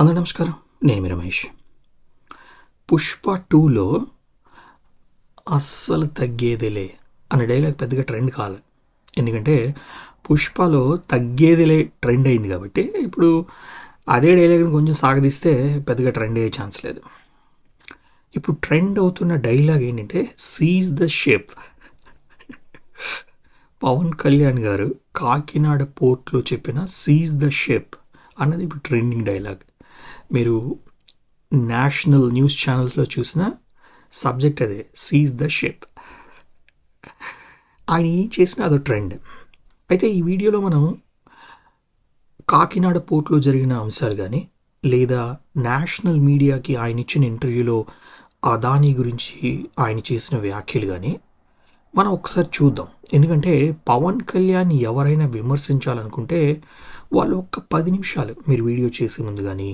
అందరూ నమస్కారం. నేను మీ రమేష్. పుష్ప టూలో అస్సలు తగ్గేదిలే అనే డైలాగ్ పెద్దగా ట్రెండ్ కాలే. ఎందుకంటే పుష్పలో తగ్గేదిలే ట్రెండ్ అయింది కాబట్టి ఇప్పుడు అదే డైలాగ్ని కొంచెం సాగదీస్తే పెద్దగా ట్రెండ్ అయ్యే ఛాన్స్ లేదు. ఇప్పుడు ట్రెండ్ అవుతున్న డైలాగ్ ఏంటంటే seize the ship Pawan Kalyan garu Kakinada పోర్ట్లో చెప్పిన సీజ్ ద షేప్ అన్నది ఇప్పుడు ట్రెండింగ్ డైలాగ్. మీరు నేషనల్ న్యూస్ ఛానల్స్లో చూసిన సబ్జెక్ట్ అదే సీజ్ ద షిప్ ఆయన ఏం చేసినా అదో ట్రెండ్. అయితే ఈ వీడియోలో మనం కాకినాడ పోర్ట్లో జరిగిన అంశాలు కానీ లేదా నేషనల్ మీడియాకి ఆయన ఇచ్చిన ఇంటర్వ్యూలో అదానీ గురించి ఆయన చేసిన వ్యాఖ్యలు కానీ మనం ఒకసారి చూద్దాం. ఎందుకంటే పవన్ కళ్యాణ్ ఎవరైనా విమర్శించాలనుకుంటే వాళ్ళు ఒక్క పది నిమిషాలు మీరు వీడియో చేసే ముందు కానీ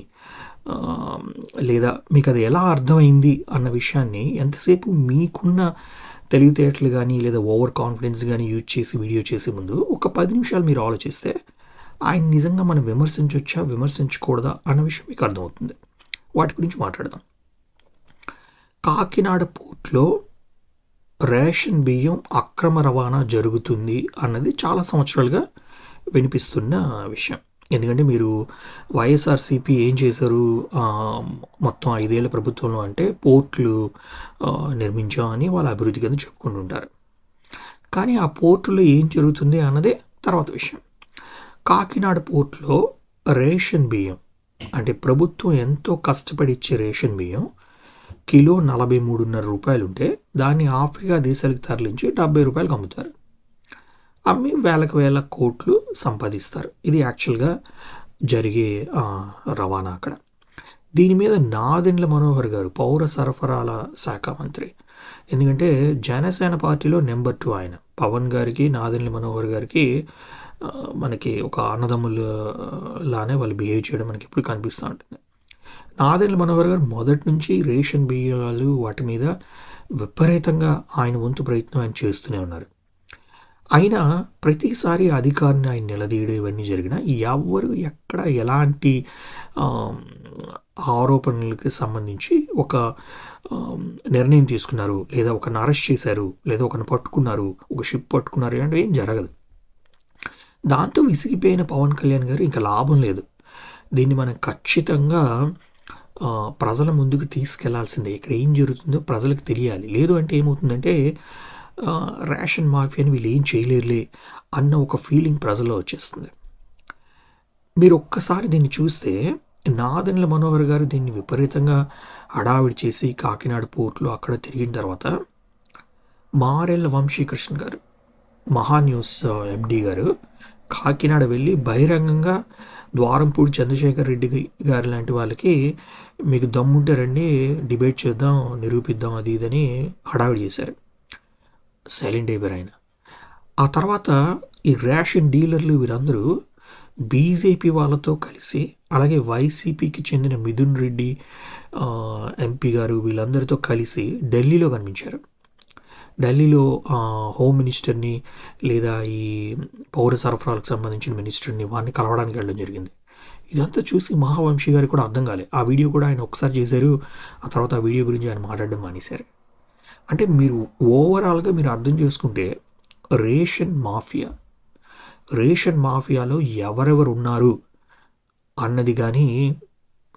లేదా మీకు అది ఎలా అర్థమైంది అన్న విషయాన్ని ఎంతసేపు మీకున్న తెలివితేటలు కానీ లేదా ఓవర్ కాన్ఫిడెన్స్ కానీ యూజ్ చేసి వీడియో చేసే ముందు ఒక పది నిమిషాలు మీరు ఆలోచిస్తే ఆయన నిజంగా మనం విమర్శించవచ్చా విమర్శించకూడదా అన్న విషయం మీకు అర్థమవుతుంది. వాటి గురించి మాట్లాడదాం. కాకినాడ పోర్ట్లో రేషన్ బియ్యం అక్రమ రవాణా జరుగుతుంది అన్నది చాలా సంవత్సరాలుగా వినిపిస్తున్న విషయం. ఎందుకంటే మీరు వైఎస్ఆర్సీపీ ఏం చేశారు? మొత్తం ఐదేళ్ళ ప్రభుత్వంలో అంటే పోర్ట్లు నిర్మించామని వాళ్ళ అభివృద్ధి కింద చెప్పుకుంటుంటారు కానీ ఆ పోర్టులో ఏం జరుగుతుంది అన్నదే తర్వాత విషయం. కాకినాడ పోర్ట్లో రేషన్ బియ్యం అంటే ప్రభుత్వం ఎంతో కష్టపడి ఇచ్చే రేషన్ బియ్యం కిలో నలభై మూడున్నర రూపాయలు ఉంటే దాన్ని ఆఫ్రికా దేశాలకు తరలించి డెబ్బై రూపాయలకు అమ్ముతారు. అమ్మి వేలకు వేల కోట్లు సంపాదిస్తారు. ఇది యాక్చువల్గా జరిగే రవాణా అక్కడ. దీని మీద నాదెండ్ల మనోహర్ గారు పౌర సరఫరాల శాఖ మంత్రి. ఎందుకంటే జనసేన పార్టీలో నెంబర్ టూ ఆయన. పవన్ గారికి నాదెండ్ల మనోహర్ గారికి మనకి ఒక అన్నదమ్ములు లానే వాళ్ళు బిహేవ్ చేయడం మనకి ఇప్పుడు కనిపిస్తూ ఉంటుంది. నాదెండ్ల మనోహర్ గారు మొదటి నుంచి రేషన్ బియ్యాలు వాటి మీద విపరీతంగా ఆయన వంతు ప్రయత్నం ఆయన చేస్తూనే ఉన్నారు. అయినా ప్రతిసారి అధికారిని ఆయన నిలదీయడం ఇవన్నీ జరిగినా ఎవరు ఎక్కడ ఎలాంటి ఆరోపణలకి ఆరోపణలకు సంబంధించి ఒక నిర్ణయం తీసుకున్నారు లేదా ఒకరిని అరెస్ట్ చేశారు లేదా ఒకరిని పట్టుకున్నారు ఒక షిప్ పట్టుకున్నారు అంటే ఏం జరగదు. దాంతో విసిగిపోయిన పవన్ కళ్యాణ్ గారు ఇంకా లాభం లేదు. దీన్ని మనం ఖచ్చితంగా ప్రజల ముందుకు తీసుకెళ్ళాల్సిందే. ఇక్కడ ఏం జరుగుతుందో ప్రజలకు తెలియాలి. లేదు అంటే ఏమవుతుందంటే రేషన్ మాఫియాని వీళ్ళు ఏం చేయలేరులే అన్న ఒక ఫీలింగ్ ప్రజల్లో వచ్చేస్తుంది. మీరు ఒక్కసారి దీన్ని చూస్తే నాదెండ్ల మనోహర్ గారు దీన్ని విపరీతంగా హడావిడి చేసి కాకినాడ పోర్ట్లో అక్కడ తిరిగిన తర్వాత మారెళ్ళ వంశీకృష్ణ గారు మహా న్యూస్ ఎండి గారు కాకినాడ వెళ్ళి బహిరంగంగా ద్వారంపూడి చంద్రశేఖర్ రెడ్డి గారు లాంటి వాళ్ళకి మీకు దమ్ముంటే రండి డిబేట్ చేద్దాం నిరూపిద్దాం అది ఇదని హడావిడి చేశారు. సైలెంట్ అయిపోయారు ఆయన. ఆ తర్వాత ఈ రేషన్ డీలర్లు వీరందరూ బీజేపీ వాళ్ళతో కలిసి అలాగే వైసీపీకి చెందిన మిథున్ రెడ్డి ఎంపీ గారు వీళ్ళందరితో కలిసి ఢిల్లీలో కనిపించారు. ఢిల్లీలో హోమ్ మినిస్టర్ని లేదా ఈ పౌర సరఫరాలకు సంబంధించిన మినిస్టర్ని వారిని కలవడానికి వెళ్ళడం జరిగింది. ఇదంతా చూసి మహావంశీ గారికి కూడా అర్థం కాలే. ఆ వీడియో కూడా ఆయన ఒకసారి చేశారు ఆ తర్వాత ఆ వీడియో గురించి ఆయన మాట్లాడడం మానేశారు. అంటే మీరు ఓవరాల్గా మీరు అర్థం చేసుకుంటే రేషన్ మాఫియా రేషన్ మాఫియాలో ఎవరెవరు ఉన్నారు అన్నది కానీ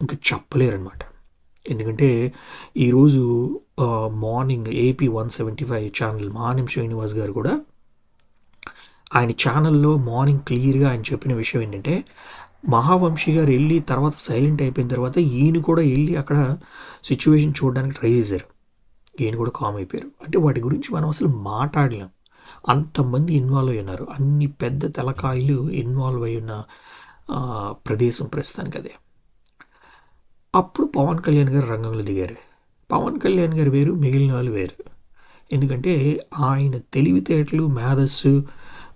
ఇంకా చెప్పలేరనమాట ఎందుకంటే ఈరోజు morning AP one seventy five channel మానిం Srinivas garu కూడా ఆయన ఛానల్లో మార్నింగ్ క్లియర్గా ఆయన చెప్పిన విషయం ఏంటంటే మహావంశీ గారు వెళ్ళి తర్వాత సైలెంట్ అయిపోయిన తర్వాత ఈయన కూడా వెళ్ళి అక్కడ సిచ్యువేషన్ చూడడానికి ట్రై చేశారు. ఈయన కూడా కామ్ అయిపోయారు. అంటే వాటి గురించి మనం అసలు మాట్లాడలేం. అంతమంది ఇన్వాల్వ్ అయి ఉన్నారు. అన్ని పెద్ద తెలకాయలు ఇన్వాల్వ్ అయి ఉన్న ప్రదేశం ప్రస్తుతానికి అదే. అప్పుడు పవన్ కళ్యాణ్ గారు రంగంలో దిగారు. పవన్ కళ్యాణ్ గారు వేరు మిగిలిన వాళ్ళు వేరు. ఎందుకంటే ఆయన తెలివితేటలు మేధస్సు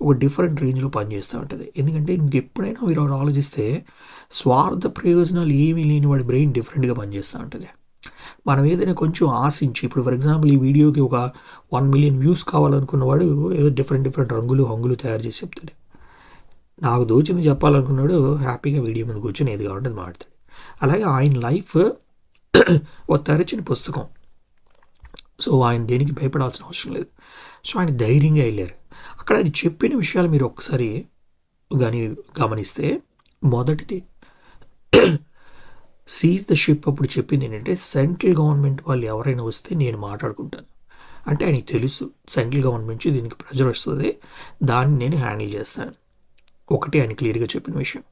ఒక డిఫరెంట్ రేంజ్లో పనిచేస్తూ ఉంటుంది. ఎందుకంటే ఇంక ఎప్పుడైనా మీరు ఒకటి ఆలోచిస్తే స్వార్థ ప్రయోజనాలు ఏమీ లేని వాడి బ్రెయిన్ డిఫరెంట్గా పనిచేస్తూ ఉంటుంది. మనం ఏదైనా కొంచెం ఆశించి ఇప్పుడు ఫర్ ఎగ్జాంపుల్ ఈ వీడియోకి ఒక వన్ మిలియన్ వ్యూస్ కావాలనుకున్నవాడు ఏదో డిఫరెంట్ డిఫరెంట్ రంగులు హంగులు తయారు చేసి చెప్తాడు. నాకు దోచింది చెప్పాలనుకున్నాడు హ్యాపీగా వీడియో మీద కూర్చొని ఏది కావాలంటే అది మాట్లాడతాడు. అలాగే ఆయన లైఫ్ ఓ తెరచిన పుస్తకం. సో ఆయన దేనికి భయపడాల్సిన అవసరం లేదు. సో ఆయన ధైర్యంగా వెళ్ళారు. అక్కడ ఆయన చెప్పిన విషయాలు మీరు ఒక్కసారి కానీ గమనిస్తే మొదటిది సీజ్ ద షిప్ అప్పుడు చెప్పింది ఏంటంటే సెంట్రల్ గవర్నమెంట్ వాళ్ళు ఎవరైనా వస్తే నేను మాట్లాడుకుంటాను. అంటే ఆయనకి తెలుసు సెంట్రల్ గవర్నమెంట్ నుంచి దీనికి ప్రెజర్ వస్తుంది దాన్ని నేను హ్యాండిల్ చేస్తాను. ఒకటి ఆయన క్లియర్గా చెప్పిన విషయం.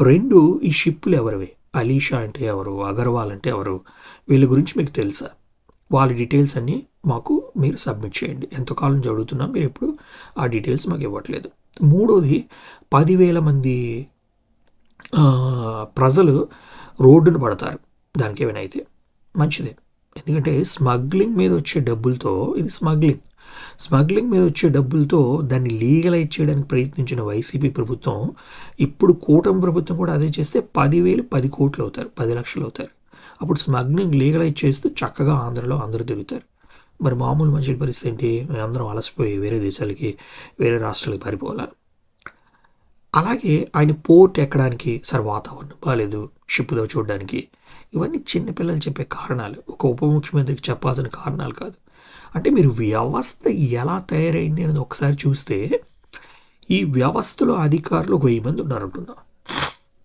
రెండు ఈ షిప్పులు ఎవరివి? అలీషా అంటే ఎవరు? అగర్వాల్ అంటే ఎవరు? వీళ్ళ గురించి మీకు తెలుసా? వాళ్ళ డీటెయిల్స్ అన్నీ మాకు మీరు సబ్మిట్ చేయండి. ఎంతకాలం చదువుతున్నా మీరు ఎప్పుడు ఆ డీటెయిల్స్ మాకు ఇవ్వట్లేదు. మూడోది పదివేల మంది ప్రజలు రోడ్డును పడతారు. దానికి ఏమైనా అయితే మంచిదే. ఎందుకంటే స్మగ్లింగ్ మీద వచ్చే డబ్బులతో ఇది స్మగ్లింగ్. స్మగ్లింగ్ మీద వచ్చే డబ్బులతో దాన్ని లీగలైజ్ చేయడానికి ప్రయత్నించిన వైసీపీ ప్రభుత్వం ఇప్పుడు కూటమి ప్రభుత్వం కూడా అదే చేస్తే పదివేలు పది కోట్లు అవుతారు పది లక్షలు అవుతారు. అప్పుడు స్మగ్లింగ్ లీగలైజ్ చేస్తూ చక్కగా ఆంధ్రలో అందరూ తిరుగుతారు. మరి మామూలు మనుషుల పరిస్థితి ఏంటి? మేము అందరం అలసిపోయి వేరే దేశాలకి వేరే రాష్ట్రాలకి పారిపోవాలా? అలాగే ఆయన పోర్ట్ ఎక్కడానికి సార్ వాతావరణం బాగాలేదు షిప్లో చూడడానికి ఇవన్నీ చిన్నపిల్లలు చెప్పే కారణాలు. ఒక ఉప ముఖ్యమంత్రికి చెప్పాల్సిన కారణాలు కాదు. అంటే మీరు వ్యవస్థ ఎలా తయారైంది అనేది ఒకసారి చూస్తే ఈ వ్యవస్థలో అధికారులు ఒక వెయ్యి మంది ఉన్నారంటున్నాం.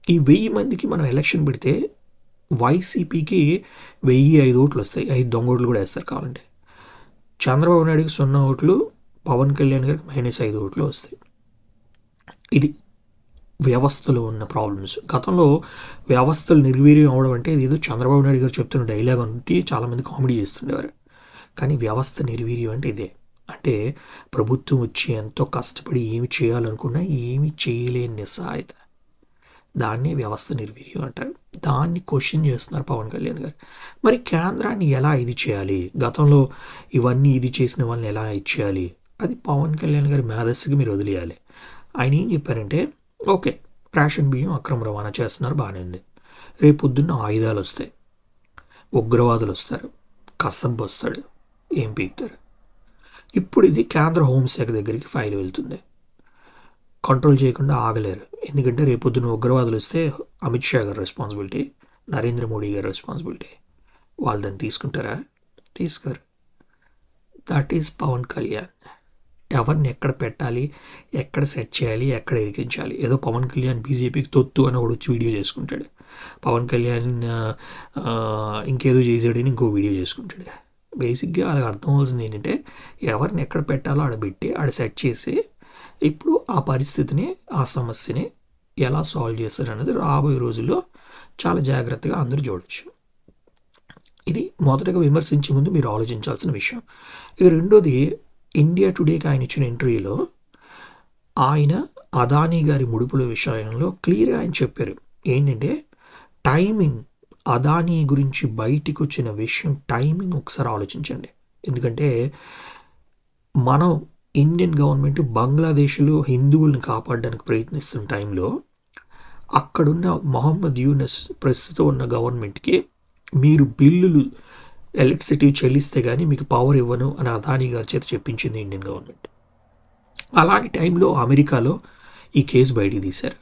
ఈ వెయ్యి మందికి మనం ఎలక్షన్ పెడితే వైసీపీకి వెయ్యి ఐదు ఓట్లు వస్తాయి. ఐదు దొంగ ఓట్లు కూడా వేస్తారు కావాలంటే. చంద్రబాబు నాయుడుకి సున్నా ఓట్లు పవన్ కళ్యాణ్ గారికి మైనస్ ఐదు ఓట్లు వస్తాయి. ఇది వ్యవస్థలో ఉన్న ప్రాబ్లమ్స్ గతంలో వ్యవస్థలు నిర్వీర్యం అవడం అంటే ఏదో చంద్రబాబు నాయుడు గారు చెప్తున్న డైలాగ్ అంటే చాలామంది కామెడీ చేస్తుండేవారు. కానీ వ్యవస్థ నిర్వీర్యం అంటే ఇదే. అంటే ప్రభుత్వం వచ్చి ఎంతో కష్టపడి ఏమి చేయాలనుకున్నా ఏమి చేయలేని నిస్సహాయత దాన్నే వ్యవస్థ నిర్వీర్యం అంటారు. దాన్ని క్వశ్చన్ చేస్తున్నారు పవన్ కళ్యాణ్ గారు. మరి కేంద్రాన్ని ఎలా ఇది చేయాలి? గతంలో ఇవన్నీ ఇది చేసిన వాళ్ళని ఎలా ఇది చేయాలి? అది పవన్ కళ్యాణ్ గారి మేధస్సుకి మీరు వదిలేయాలి. ఆయన ఏం చెప్పారంటే ఓకే రేషన్ బియ్యం అక్రమ రవాణా చేస్తున్నారు బాగానే ఉంది. రేపు పొద్దున్న ఆయుధాలు వస్తాయి. ఉగ్రవాదులు వస్తారు. కసబ్ వస్తాడు. ఏం పీకుతారు? ఇప్పుడు ఇది కేంద్ర హోంశాఖ దగ్గరికి ఫైల్ వెళ్తుంది. కంట్రోల్ చేయకుండా ఆగలేరు. ఎందుకంటే రేపొద్దున ఉగ్రవాదులు వస్తే అమిత్ షా గారు రెస్పాన్సిబిలిటీ నరేంద్ర మోడీ గారి రెస్పాన్సిబిలిటీ వాళ్ళు దాన్ని తీసుకుంటారా? తీసుకోరు. That is Pawan Kalyan. ఎవరిని ఎక్కడ పెట్టాలి ఎక్కడ సెట్ చేయాలి ఎక్కడ ఇరికించాలి? ఏదో పవన్ కళ్యాణ్ బీజేపీకి తొత్తు అని ఒకడు వచ్చి వీడియో చేసుకుంటాడు. పవన్ కళ్యాణ్ ఇంకేదో చేసాడని ఇంకో వీడియో చేసుకుంటాడు. బేసిక్గా వాళ్ళకి అర్థం ఏంటంటే ఎవరిని ఎక్కడ పెట్టాలో ఆడ పెట్టి ఆడ సెట్ చేసి ఇప్పుడు ఆ పరిస్థితిని ఆ సమస్యని ఎలా సాల్వ్ చేస్తారు అనేది రాబోయే రోజుల్లో చాలా జాగ్రత్తగా అందరూ చూడొచ్చు. ఇది మొదటగా విమర్శించే ముందు మీరు ఆలోచించాల్సిన విషయం. ఇక రెండోది ఇండియా టుడేకి ఆయన ఇచ్చిన ఇంటర్వ్యూలో ఆయన అదానీ గారి ముడుపుల విషయంలో క్లియర్గా ఆయన చెప్పారు. ఏంటంటే టైమింగ్ అదానీ గురించి బయటికి వచ్చిన విషయం టైమింగ్ ఒకసారి ఆలోచించండి. ఎందుకంటే మనం ఇండియన్ గవర్నమెంట్ బంగ్లాదేశ్లో హిందువుల్ని కాపాడడానికి ప్రయత్నిస్తున్న టైంలో అక్కడున్న మొహమ్మద్ యూనస్ ప్రస్తుతం ఉన్న గవర్నమెంట్కి మీరు బిల్లులు ఎలక్ట్రిసిటీ చెల్లిస్తే కానీ మీకు పవర్ ఇవ్వను అని అదానీ గారి చేత చెప్పించింది ఇండియన్ గవర్నమెంట్. అలాంటి టైంలో అమెరికాలో ఈ కేసు బయటికి తీశారు.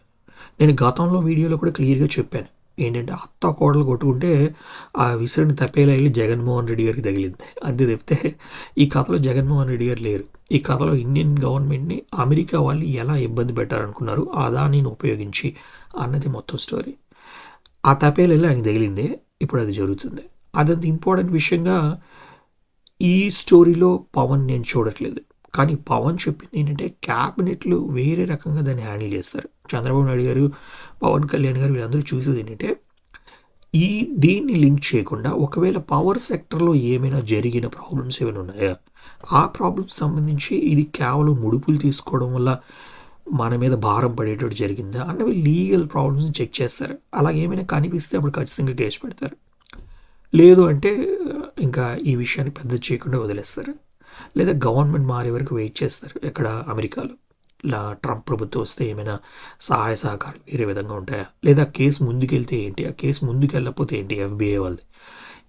నేను గతంలో వీడియోలో కూడా క్లియర్గా చెప్పాను. ఏంటంటే అత్త కోడలు కొట్టుకుంటే ఆ విసిరిని తప్పేలా వెళ్ళి జగన్మోహన్ రెడ్డి గారికి తగిలింది. అంతే చెప్తే ఈ కథలో జగన్మోహన్ రెడ్డి గారు లేరు. ఈ కథలో ఇండియన్ గవర్నమెంట్ని అమెరికా వాళ్ళు ఎలా ఇబ్బంది పెట్టారనుకున్నారు అదానిని ఉపయోగించి అన్నది మొత్తం స్టోరీ. ఆ తపేలు వెళ్ళి ఆయన తగిలింది ఇప్పుడు అది జరుగుతుంది. అదంత ఇంపార్టెంట్ విషయంగా ఈ స్టోరీలో పవన్ నేను చూడట్లేదు. కానీ పవన్ చెప్పింది ఏంటంటే క్యాబినెట్లు వేరే రకంగా దాన్ని హ్యాండిల్ చేస్తారు. చంద్రబాబు నాయుడు గారు పవన్ కళ్యాణ్ గారు వీళ్ళందరూ చూసేది ఏంటంటే ఈ దీన్ని లింక్ చేయకుండా ఒకవేళ పవర్ సెక్టర్లో ఏమైనా జరిగిన ప్రాబ్లమ్స్ ఏమైనా ఉన్నాయా? ఆ ప్రాబ్లమ్స్ సంబంధించి ఇది కేవలం ముడుపులు తీసుకోవడం వల్ల మన మీద భారం పడేటట్టు జరిగిందా? అన్నవి లీగల్ ప్రాబ్లమ్స్ చెక్ చేస్తారు. అలాగే ఏమైనా కనిపిస్తే అప్పుడు ఖచ్చితంగా కేసు పెడతారు. లేదు అంటే ఇంకా ఈ విషయాన్ని పెద్ద చేయకుండా వదిలేస్తారు. లేదా గవర్నమెంట్ మారే వరకు వెయిట్ చేస్తారు ఎక్కడ? అమెరికాలో. ట్రంప్ ప్రభుత్వం వస్తే ఏమైనా సహాయ సహకారాలు వేరే విధంగా ఉంటాయా? లేదా కేసు ముందుకెళ్తే ఏంటి? ఆ కేసు ముందుకెళ్ళకపోతే ఏంటి ఎఫ్బిఐ వాళ్ళది?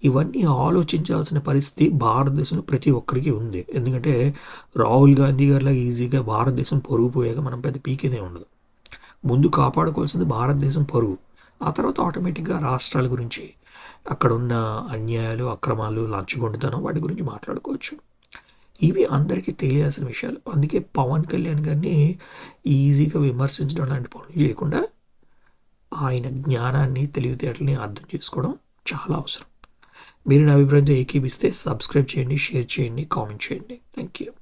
ఇవన్నీ ఆలోచించాల్సిన పరిస్థితి భారతదేశంలో ప్రతి ఒక్కరికి ఉంది. ఎందుకంటే రాహుల్ గాంధీ గారిలా ఈజీగా భారతదేశం పొరుగు పోయాక మనం పెద్ద పీకేదే ఉండదు. ముందు కాపాడుకోవాల్సింది భారతదేశం పొరుగు. ఆ తర్వాత ఆటోమేటిక్గా రాష్ట్రాల గురించి అక్కడ ఉన్న అన్యాయాలు అక్రమాలు లంచగొండుతనం వాటి గురించి మాట్లాడుకోవచ్చు. ఇవి అందరికీ తెలియాల్సిన విషయాలు. అందుకే పవన్ కళ్యాణ్ గారిని ఈజీగా విమర్శించడం లాంటి పనులు చేయకుండా ఆయన జ్ఞానాన్ని తెలివితేటల్ని అర్థం చేసుకోవడం చాలా అవసరం. మీరు నా అభిప్రాయంతో ఏకీపిస్తే సబ్స్క్రైబ్ చేయండి షేర్ చేయండి కామెంట్ చేయండి. Thank you